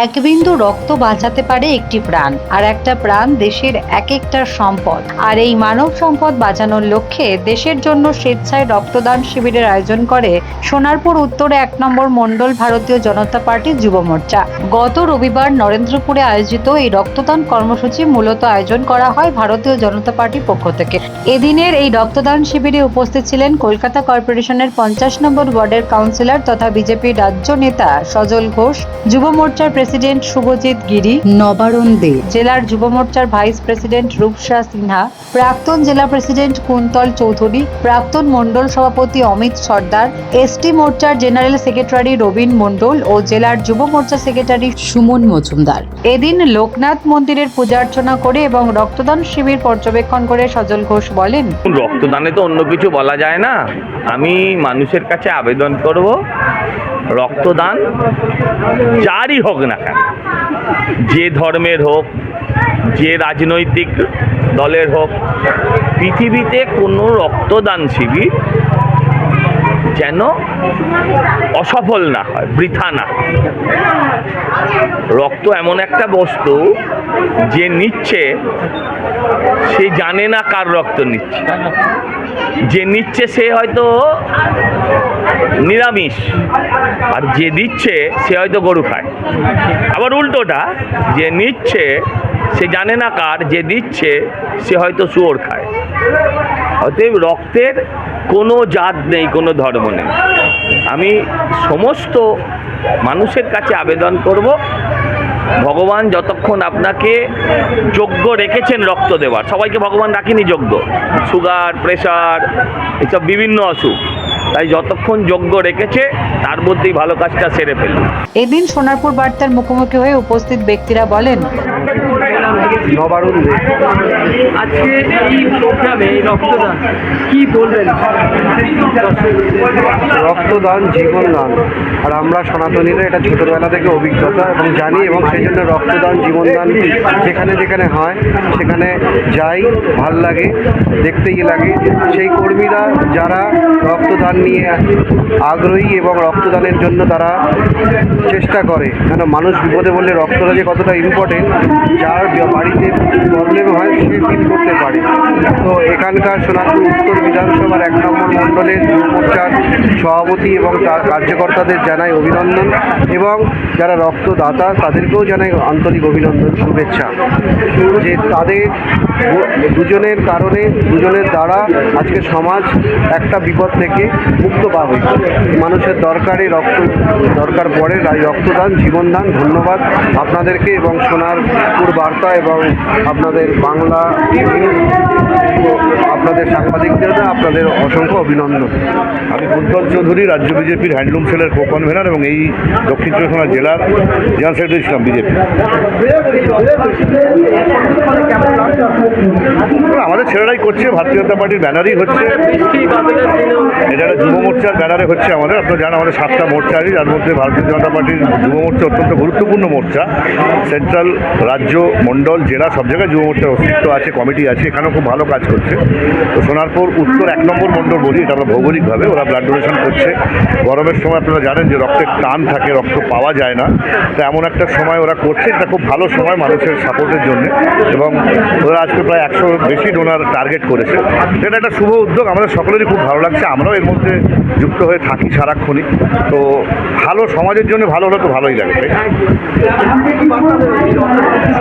এক বিন্দু রক্ত বাঁচাতে পারে একটি প্রাণ, আর একটা প্রাণ দেশের এক একটা সম্পদ। আর এই মানব সম্পদ বাঁচানোর লক্ষ্যে দেশের জন্য স্বেচ্ছায় রক্তদান শিবিরের আয়োজন করে সোনারপুর উত্তরে এক নম্বর মণ্ডল ভারতীয় জনতা পার্টির যুব মোর্চা। গত রবিবার নরেন্দ্রপুরে আয়োজিত এই রক্তদান কর্মসূচি মূলত আয়োজন করা হয় ভারতীয় জনতা পার্টির পক্ষ থেকে। এদিনের এই রক্তদান শিবিরে উপস্থিত ছিলেন কলকাতা কর্পোরেশনের পঞ্চাশ নম্বর ওয়ার্ডের কাউন্সিলর তথা বিজেপি রাজ্য নেতা সজল ঘোষ, যুব মোর্চার প্রেসিডেন্ট শুভজিৎ গিরি নবারণ দে। জেলার যুব মোর্চার ভাইস প্রেসিডেন্ট রূপসা সিনহা প্রাক্তন জেলা প্রেসিডেন্ট কুন্তল চৌধুরী প্রাক্তন মণ্ডল সভাপতি অমিত সর্দার এসটি মোর্চার জেনারেল সেক্রেটারি রবীন মণ্ডল ও জেলার যুব মোর্চা সেক্রেটারি সুমন মজুমদার। এদিন লোকনাথ মন্দিরের পূজার্চনা করে এবং রক্তদান শিবির পর্যবেক্ষণ করে সজল ঘোষ বলেন রক্তদানে তো অন্য কিছু বলা যায় না। আমি মানুষের কাছে আবেদন করব রক্তদান যারই হোক না কেন, যে ধর্মের হোক, যে রাজনৈতিক দলের হোক, পৃথিবীতে কোনো রক্তদান শিবির যেন অসফল না হয়, বৃথা না রক্ত এমন একটা বস্তু যে নিচ্ছে, সে জানে না কার রক্ত নিচ্ছে। যে নিচ্ছে সে হয়তো নিরামিষ, আর যে দিচ্ছে সে হয়তো গরু খায়। আবার উল্টোটা, যে নিচ্ছে সে জানে না কার, যে দিচ্ছে সে হয়তো শুয়োর খায়। অতএব রক্তের কোনো জাত নেই, কোনো ধর্ম নেই। আমি সমস্ত মানুষের কাছে আবেদন করব, ভগবান যতক্ষণ আপনাকে যোগ্য রেখেছেন রক্ত দেওয়ার, সবাইকে ভগবান রাখিনি যোগ্য, সুগার, প্রেশার, এসব বিভিন্ন অসুখ, তাই যতক্ষণ যোগ্য রেখেছে, তার মধ্যেই ভালো কাজটা সেরে ফেলবে এদিন সোনারপুর বার্তার মুখোমুখি হয়ে উপস্থিত ব্যক্তিরা বলেন নবারুণ দে আজকে এই প্রোগ্রামে রক্তদান? কি বলবেন? রক্তদান জীবনদান। আর আমরা সনাতনীরা এটা ছোটোবেলা থেকে অভিজ্ঞতা এবং জানি এবং সেই জন্য রক্তদান জীবনদান যেখানে যেখানে হয় সেখানে যাই ভালো লাগে দেখতেই লাগে। সেই কর্মীরা যারা রক্তদান নিয়ে আগ্রহী এবং রক্তদানের জন্য তারা চেষ্টা করে। কেন? মানুষ বিপদে বললে রক্তটা যে কতটা ইম্পর্টেন্ট যার বাড়িতে প্রবলেম হয়, সে ফিল করতে পারে। তো এখানকার সোনারপুর উত্তর বিধানসভার এক নম্বর মণ্ডলের মোর্চার সভাপতি এবং তার কার্যকর্তাদের জানাই অভিনন্দন এবং যারা রক্তদাতা, তাদেরকেও জানাই আন্তরিক অভিনন্দন, শুভেচ্ছা। যে তাদের দুজনের কারণে, দুজনের দ্বারা আজকে সমাজ একটা বিপদ থেকে মুক্ত পাবে। মানুষের দরকারে রক্ত, দরকার পড়ে রক্তদান, জীবনদান, ধন্যবাদ আপনাদেরকে এবং সোনারপুর বার্তা এবং আপনাদের বাংলা আপনাদের সাংবাদিকদের আপনাদের অসংখ্য অভিনন্দন। আমি কুন্তল চৌধুরী, রাজ্য বিজেপির হ্যান্ডলুম সেলের কো কনভেনার এবং এই দক্ষিণ চব্বিশ পরগনা জেলার জেনারেল সেক্রেটারি ছিলাম বিজেপি। আমাদের ছেলেরাই করছে, ভারতীয় জনতা পার্টির ব্যানারই হচ্ছে। এটা যুব মোর্চার ব্যানারে হচ্ছে আমাদের, আপনারা জানেন আমাদের সাতটা মোর্চা আছে, যার মধ্যে ভারতীয় জনতা পার্টির যুব মোর্চা অত্যন্ত গুরুত্বপূর্ণ মোর্চা। সেন্ট্রাল রাজ্য মণ্ডল জেলা সব জায়গায় যুব মোর্চার অস্তিত্ব আছে, কমিটি আছে, এখানেও খুব ভালো কাজ করছে। তো সোনারপুর উত্তর এক নম্বর মণ্ডল বলি, এটা আমরা ভৌগোলিকভাবে, ওরা ব্লাড ডোনেশন করছে। গরমের সময় আপনারা জানেন যে রক্তের টান থাকে, রক্ত পাওয়া যায় না। তো এমন একটা সময় ওরা করছে, এটা খুব ভালো সময় মানুষের সাপোর্টের জন্য। এবং ওরা আজকে প্রায় একশো বেশি ডোনার টার্গেট করেছে। এটা একটা শুভ উদ্যোগ, আমাদের সকলেরই খুব ভালো লাগছে। আমরাও এর মধ্যে যুক্ত হয়ে থাকি সারাক্ষণই। তো ভালো সমাজের জন্য ভালো হলে তো ভালোই লাগে, তাই না?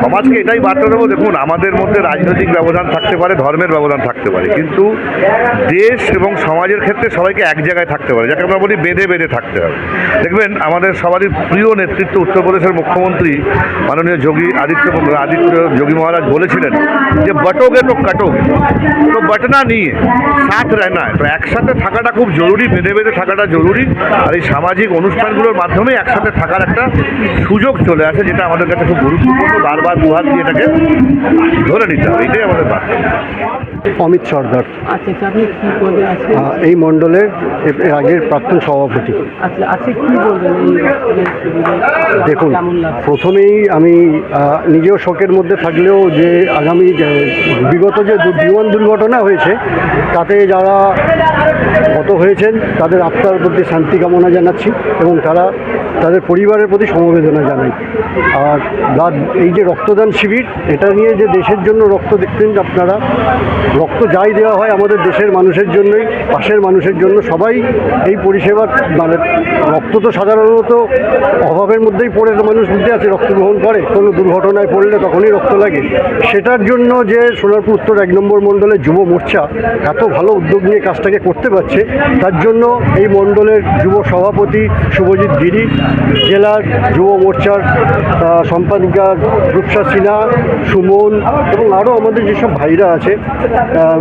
সমাজকে এটাই পার্থক্য দেখুন, আমাদের মধ্যে রাজনৈতিক ব্যবধান থাকতে পারে, ধর্মের ব্যবধান থাকতে পারে, কিন্তু দেশ এবং সমাজের ক্ষেত্রে সবাইকে এক জায়গায় থাকতে পারে, যাকে আমরা বলি বেঁধে বেঁধে থাকতে হবে। দেখবেন, আমাদের সবারই প্রিয় নেতৃত্ব উত্তরপ্রদেশের মুখ্যমন্ত্রী মাননীয় যোগী আদিত্য আদিত্য যোগী মহারাজ বলেছিলেন যে, বটোগে তো কাটোগে তো বাটনা নিয়ে সাথ রেনা। তো একসাথে থাকাটা খুব জরুরি, বেঁধে বেঁধে থাকাটা জরুরি, আর এই সামাজিক অনুষ্ঠানগুলোর মাধ্যমে একসাথে থাকার একটা সুযোগ চলে আসে, যেটা আমাদের কাছে খুব গুরুত্বপূর্ণ। বারবার দুহাত দিয়ে এটাকে ধরে নিতে হবে এটাই আমাদের বার্তা অমিত সর্দার। আচ্ছা আচ্ছা আহ, এই মণ্ডলের এর- আগের প্রাক্তন সভাপতি। আচ্ছা? দেখুন প্রথমেই আমি নিজেও শোকের মধ্যে থাকলেও যে আগামী বিগত যে বিমান দুর্ঘটনা হয়েছে তাতে যারা গত হয়েছেন তাদের আত্মার প্রতি শান্তি কামনা জানাচ্ছি এবং তারা তাদের পরিবারের প্রতি সমবেদনা জানাই। আর এই যে রক্তদান শিবির এটা নিয়ে যে দেশের জন্য রক্ত দেখতেন আপনারা, রক্ত যাই দেওয়া হয় আমাদের দেশের মানুষের জন্যই, পাশের মানুষের জন্য সবাই এই পরিষেবা মানে রক্ত তো সাধারণত অভাবের মধ্যেই পড়ে, তো মানুষ বুঝতে আছে রক্ত গ্রহণ করে, কোনো দুর্ঘটনায় পড়লে তখনই রক্ত লাগে। সেটার জন্য যে সোনারপুর উত্তর এক নম্বর মণ্ডলের যুব মোর্চা এত ভালো উদ্যোগ নিয়ে কাজটাকে করতে পারছে, তার জন্য এই মণ্ডলের যুব সভাপতি শুভজিৎ গিরি, জেলার যুব মোর্চার সম্পাদিকা রূপসা সিনহা সুমন এবং আরও আমাদের যেসব ভাইরা আছে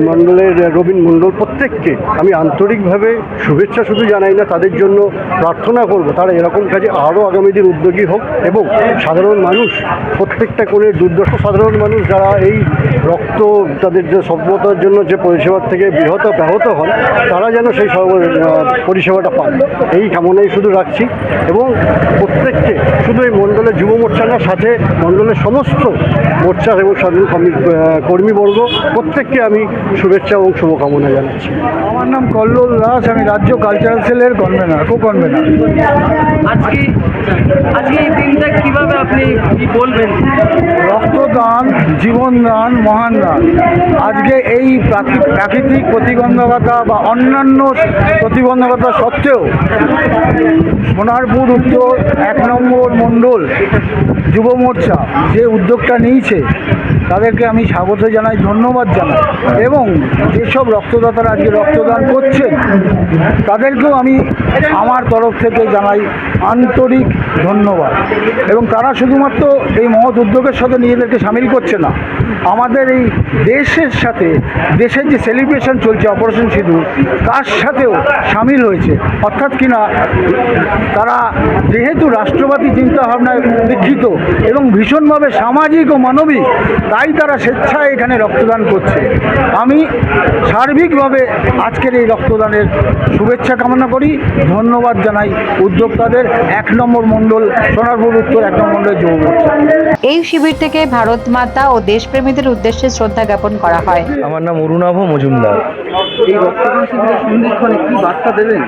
মণ্ডলের রবীন মণ্ডল প্রত্যেককে আমি আন্তরিকভাবে শুভেচ্ছা শুধু জানাই না, তাদের জন্য প্রার্থনা করব। তারা এরকম কাজে আরও আগামী দিন উদ্যোগী হোক এবং সাধারণ মানুষ, প্রত্যেকটা কোণের দুর্দশ সাধারণ মানুষ যারা এই রক্ত, তাদের যে সভ্যতার জন্য যে পরিষেবার থেকে বৃহত ব্যাহত হন, তারা যেন সেই পরিষেবাটা পান। এই কামনাই শুধু রাখছি এবং প্রত্যেককে শুধু এই মণ্ডলের যুব মোর্চা না, সাথে মণ্ডলের সমস্ত মোর্চা এবং সাধারণ কর্মী- আহ, কর্মীবর্গ প্রত্যেককে আমি শুভেচ্ছা এবং শুভকামনা জানাচ্ছি। আমার নাম কল্লোল দাস আমি রাজ্য কালচারাল সেলের কনভেনার কো কনভেনার আজকে আজকে এই দিনটা কীভাবে আপনি কি বলবেন জীবন দান, মহান দান। আজকে এই প্রাকৃতিক প্রতিবন্ধকতা বা অন্যান্য প্রতিবন্ধকতা সত্ত্বেও সোনারপুর উত্তর এক নম্বর মণ্ডল যুব মোর্চা যে উদ্যোগটা নিয়েছে তাদেরকে আমি স্বাগত জানাই, ধন্যবাদ জানাই এবং যেসব রক্তদাতারা আজকে রক্তদান করছেন, তাদেরকেও আমি আমার তরফ থেকে জানাই আন্তরিক ধন্যবাদ। এবং তারা শুধুমাত্র এই মহৎ উদ্যোগের সাথে নিজেদেরকে সামিল করছে না, আমাদের এই দেশের সাথে, দেশের যে সেলিব্রেশন চলছে অপারেশন সিঁদুর তার সাথেও সামিল হয়েছে। অর্থাৎ কিনা, তারা যেহেতু রাষ্ট্রবাদী চিন্তাভাবনায় দীক্ষিত এবং ভীষণভাবে সামাজিক ও মানবিক তাই তারা স্বেচ্ছায় এখানে রক্তদান করছে। আমি সার্বিকভাবে আজকের এই রক্তদানের শুভেচ্ছা কামনা করি। ধন্যবাদ জানাই উদ্যোক্তাদের। এক নম্বর মণ্ডল সোনারপুর উত্তর এক নম্বর মণ্ডলের যুব এই শিবির থেকে ভারত মাতা ও দেশপ্রেমীদের উদ্দেশ্যে শ্রদ্ধা জ্ঞাপন করা হয়। আমার নাম অরুণাভ মজুমদার। এই রক্তদান শিবিরের সন্ধিক্ষণে কি বার্তা দেবেন?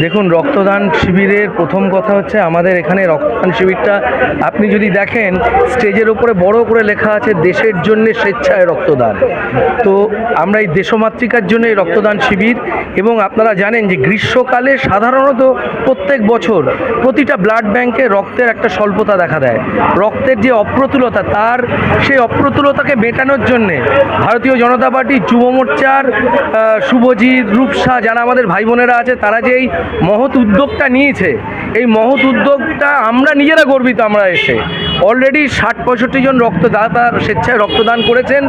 দেখুন, রক্তদান শিবিরের প্রথম কথা হচ্ছে আমাদের এখানে রক্তদান শিবিরটা, আপনি যদি দেখেন, স্টেজের উপরে বড় করে লেখা আছে, দেশের জন্য স্বেচ্ছায় রক্তদান। তো আমরা এই দেশমাতৃকার জন্য এই রক্তদান শিবির, এবং আপনারা জানেন যে গ্রীষ্মকালে সাধারণত প্রত্যেক বছর প্রতিটা ব্লাড ব্যাংকে রক্তের একটা স্বল্পতা দেখা দেয়। রক্তের যে অপ্রতুলতা, তার সেই অপ্রতুলতাকে মেটানোর জন্যে ভারতীয় জনতা পার্টি যুব মোর্চার শুভজিৎ রূপসা, যারা আমাদের ভাই বোনেরা আছে, তারা যে এই মহৎ উদ্যোগটা নিয়েছে। এই মহৎ উদ্যোগটা আমরা নিজেরা গর্বিত আমরা এসে। অলরেডি ষাট পঁয়ষট্টি জন রক্তদাতা স্বেচ্ছায় রক্তদান করেছেন।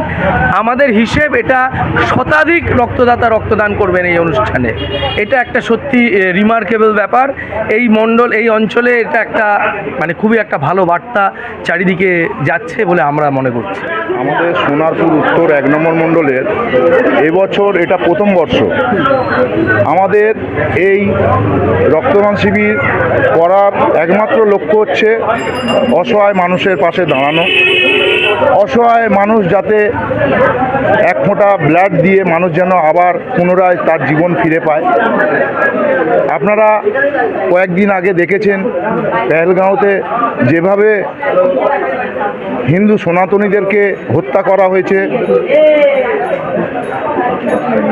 আমাদের হিসেব এটা শতাধিক রক্তদাতা রক্তদান করবেন এই অনুষ্ঠানে। এটা একটা সত্যি রিমার্কেবল ব্যাপার। এই মণ্ডল, এই অঞ্চলে এটা একটা মানে খুবই একটা ভালো বার্তা চারিদিকে যাচ্ছে বলে আমরা মনে করছি। আমাদের সোনারপুর উত্তর এক নম্বর মণ্ডলের এবছর এটা প্রথম বর্ষ। আমাদের এই রক্তদান শিবির করার একমাত্র লক্ষ্য হচ্ছে অসহায় মানুষের পাশে দাঁড়ানো। অসহায় মানুষ যাতে এক ফোঁটা ব্লাড দিয়ে মানুষ যেন আবার পুনরায় তার জীবন ফিরে পায়। আপনারা কয়েকদিন আগে দেখেছেন, পেহেলগাঁওতে যেভাবে হিন্দু সনাতনীদেরকে হত্যা করা হয়েছে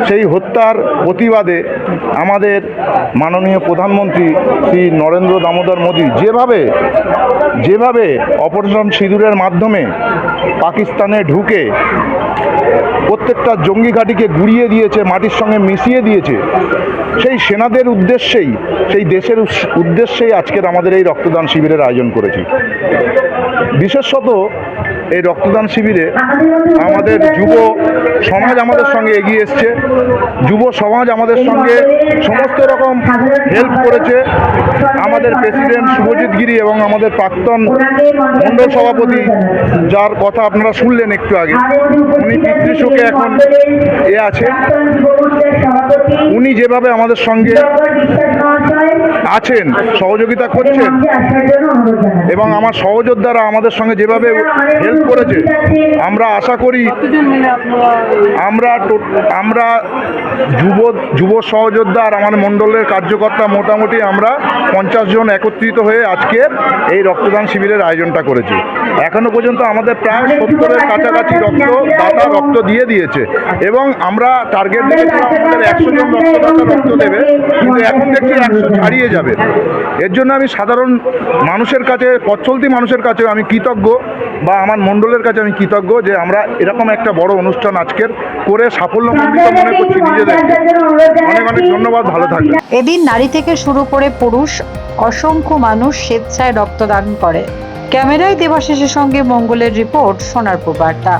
সেই হত্যার প্রতিবাদে আমাদের মাননীয় প্রধানমন্ত্রী শ্রী নরেন্দ্র দামোদর মোদী যেভাবে যেভাবে অপারেশন সিঁদুরের মাধ্যমে পাকিস্তানে ঢুকে প্রত্যেকটা জঙ্গি ঘাঁটিকে গুড়িয়ে দিয়েছে, মাটির সঙ্গে মিশিয়ে দিয়েছে, সেই সেনাদের উদ্দেশ্যেই, সেই দেশের উদ্দেশ্যেই আজকের আমাদের এই রক্তদান শিবিরের আয়োজন করেছি। বিশেষত এই রক্তদান শিবিরে আমাদের যুব সমাজ আমাদের সঙ্গে এগিয়ে এসছে। যুব সমাজ আমাদের সঙ্গে সমস্ত রকম হেল্প করেছে। আমাদের প্রেসিডেন্ট শুভজিৎ গিরি এবং আমাদের প্রাক্তন মণ্ডল সভাপতি, যার কথা আপনারা শুনলেন একটু আগে। উনি পিতৃশোকে এখন এ আছে। উনি যেভাবে আমাদের সঙ্গে আছেন, সহযোগিতা করছেন, এবং আমার সহযোদ্ধারা আমাদের সঙ্গে যেভাবে হেল্প করেছে। আমরা আশা করি আমরা আমরা যুব যুব সহযোদ্ধা আর আমার মণ্ডলের কার্যকর্তা মোটামুটি আমরা পঞ্চাশ জন একত্রিত হয়ে আজকের এই রক্তদান শিবিরের আয়োজনটা করেছি। এখনও পর্যন্ত আমাদের প্রায় সত্তরের কাছাকাছি রক্ত দাতা রক্ত দিয়ে দিয়েছে এবং আমরা টার্গেট দেখেছিলাম আমাদের একশো জন রক্তদাতা রক্ত দেবে কিন্তু এখন দেখছি একশো ছাড়িয়ে যাবে। এর জন্য আমি সাধারণ মানুষের কাছে পথ চলতি মানুষের কাছে আমি কৃতজ্ঞ। বা আমার মণ্ডলের কাছে আমি কৃতজ্ঞ যে আমরা এরকম একটা বড় অনুষ্ঠান আজকের করে সাফল্য মনে করছি নিজেদেরকে অনেক অনেক ধন্যবাদ ভালো থাকবেন। এদিন নারী থেকে শুরু করে পুরুষ অসংখ্য মানুষ স্বেচ্ছায় রক্তদান করে। ক্যামেরায় দেবাশিসের সঙ্গে মঙ্গলের রিপোর্ট সোনারপুর বার্তা।